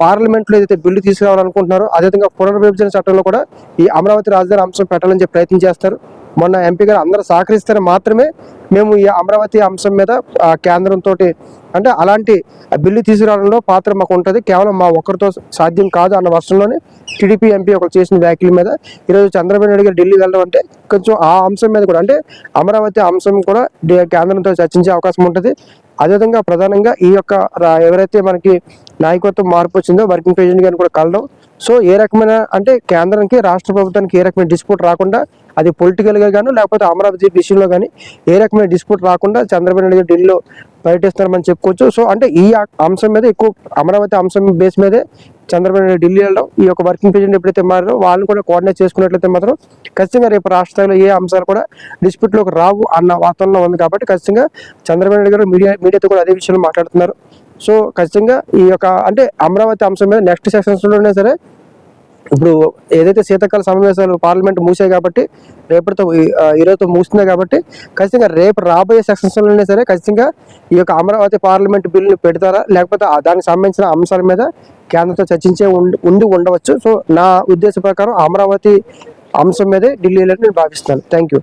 పార్లమెంట్లో ఏదైతే బిల్లు తీసుకురావాలనుకుంటున్నారో అదేవిధంగా పునర్విభజన చట్టంలో కూడా ఈ అమరావతి రాజధాని అంశం పెట్టాలని చెప్పి ప్రయత్నం చేస్తారు. మొన్న ఎంపీ గారు అందరూ సహకరిస్తే మాత్రమే మేము ఈ అమరావతి అంశం మీద కేంద్రంతో అంటే అలాంటి బిల్లు తీసుకురావడంలో పాత్ర మాకు ఉంటుంది. కేవలం మా ఒక్కరితో సాధ్యం కాదు అన్న వర్షంలోనే టీడీపీ ఎంపీ ఒకరు చేసిన వ్యాఖ్యల మీద ఈరోజు చంద్రబాబు నాయుడు గారు ఢిల్లీ వెళ్ళడం అంటే కొంచెం ఆ అంశం మీద కూడా అంటే అమరావతి అంశం కూడా కేంద్రంతో చర్చించే అవకాశం ఉంటుంది. అదేవిధంగా ప్రధానంగా ఈ యొక్క ఎవరైతే మనకి నాయకత్వం మార్పు వచ్చిందో వర్కింగ్ ప్రెసిడెంట్ గారిని కూడా కలడం. సో ఏ రకమైన అంటే కేంద్రానికి రాష్ట్ర ప్రభుత్వానికి ఏ రకమైన డిస్ప్యూట్ రాకుండా అది పొలిటికల్గా కానీ గాను లేకపోతే అమరావతి విషయంలో కానీ ఏ రకమైన డిస్ప్యూట్ రాకుండా చంద్రబాబు నాయుడు గారు ఢిల్లీలో పర్యటిస్తారని చెప్పుకోవచ్చు. సో అంటే ఈ అంశం మీద ఎక్కువ అమరావతి అంశం బేస్ మీదే చంద్రబాబు నాయుడు ఢిల్లీ వెళ్ళడం ఈ యొక్క వర్కింగ్ ప్రెసిడెంట్ ఎప్పుడైతే మారో వాళ్ళని కూడా కోఆర్డినేట్ చేసుకున్నట్లయితే మాత్రం ఖచ్చితంగా రేపు రాష్ట్రాల్లో ఏ అంశాలు కూడా డిస్ప్యూట్లోకి రావు అన్న వాతావరణం ఉంది కాబట్టి ఖచ్చితంగా చంద్రబాబు నాయుడు గారు మీడియా మీడియాతో కూడా అదే విషయంలో మాట్లాడుతున్నారు. సో ఖచ్చితంగా ఈ యొక్క అంటే అమరావతి అంశం మీద నెక్స్ట్ సెషన్స్లోనే సరే ఇప్పుడు ఏదైతే శీతాకాల సమావేశాలు పార్లమెంట్ మూసాయి కాబట్టి రేపటితో ఈ- ఈరోజుతో మూస్తున్నాయి కాబట్టి ఖచ్చితంగా రేపు రాబోయే సెక్షన్స్లోనే సరే ఖచ్చితంగా ఈ యొక్క అమరావతి పార్లమెంట్ బిల్లును పెడతారా? లేకపోతే దానికి సంబంధించిన అంశాల మీద కేంద్రంతో చర్చించే ఉండి ఉండవచ్చు. సో నా ఉద్దేశ ప్రకారం అమరావతి అంశం మీదే ఢిల్లీలో నేను భావిస్తాను థ్యాంక్ యూ.